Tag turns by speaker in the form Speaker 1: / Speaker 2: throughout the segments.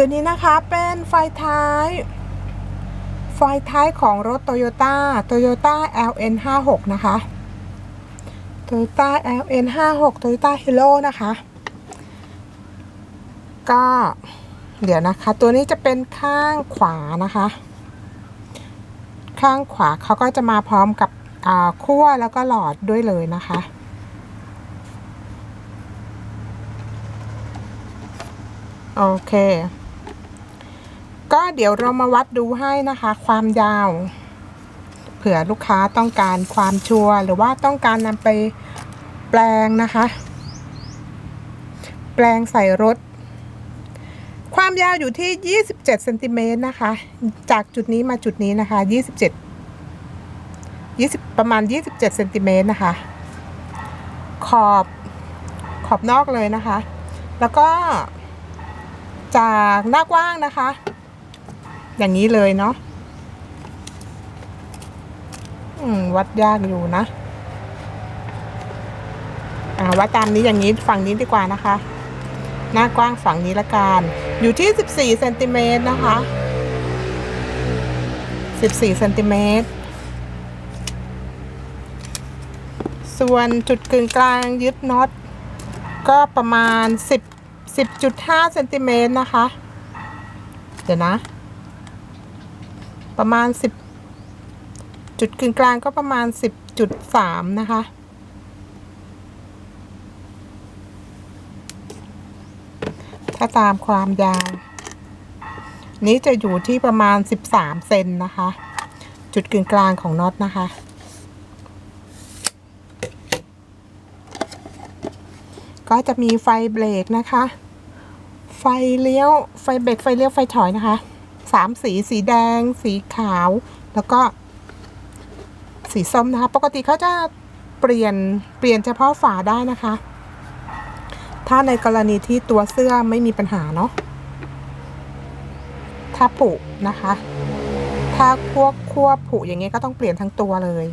Speaker 1: ตัวนี้นะคะเป็นไฟท้าย ไฟท้ายของรถ Toyota Toyota LN56 นะคะ Toyota LN56 Toyota Hero นะคะ ก็เดี๋ยวนะคะ ตัวนี้จะเป็นข้างขวานะคะ ข้างขวาเขาก็จะมาพร้อมกับอ่าขั้วแล้วก็หลอดด้วยเลยนะคะโอเค ก็เดี๋ยวเรามาวัดดูให้นะคะ ความยาว เผื่อลูกค้าต้องการความชัวร์หรือว่าต้องการนำไปแปลงนะคะ แปลงใส่รถ ความยาวอยู่ที่ 27เซนติเมตรนะคะ จากจุดนี้มาจุดนี้นะคะ 27 20 ประมาณ 27เซนติเมตรนะคะ ขอบขอบนอกเลยนะคะ แล้วก็จากหน้ากว้างนะคะ อย่างนี้เลยเนาะวัดยากอยู่นะวัดตามนี้อย่างนี้ฝั่งนี้ดีกว่านะคะ หน้ากว้างฝั่งนี้ละกันอยู่ที่ 14เซนติเมตรนะคะ 14เซนติเมตรส่วนจุดกึ่งกลางยึดน็อตก็ประมาณ 10 10.5เซนติเมตรนะคะ เดี๋ยวนะ ประมาณ 10 จุดกึ่งกลางก็ประมาณ 10.3 นะคะ ถ้าตามความยาว นี้จะอยู่ที่ประมาณ 13 เซนนะคะ จุดกึ่งกลางของน็อตนะคะ ก็จะมีไฟเบรกนะคะ ไฟเลี้ยว ไฟเบรกไฟเลี้ยวไฟถอยนะคะ สามสี สีแดง สีขาว แล้วก็ สีส้มนะคะ ปกติเขาจะเปลี่ยนเปลี่ยนเฉพาะฝาได้นะคะ ถ้าในกรณีที่ตัวเสื้อไม่มีปัญหาเนาะถ้าผุนะคะ ถ้าพวกขั้วผุอย่างเงี้ยก็ต้องเปลี่ยนทั้งตัวเลย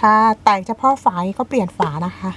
Speaker 1: ถ้าแต่งเฉพาะฝาก็เปลี่ยนฝานะคะ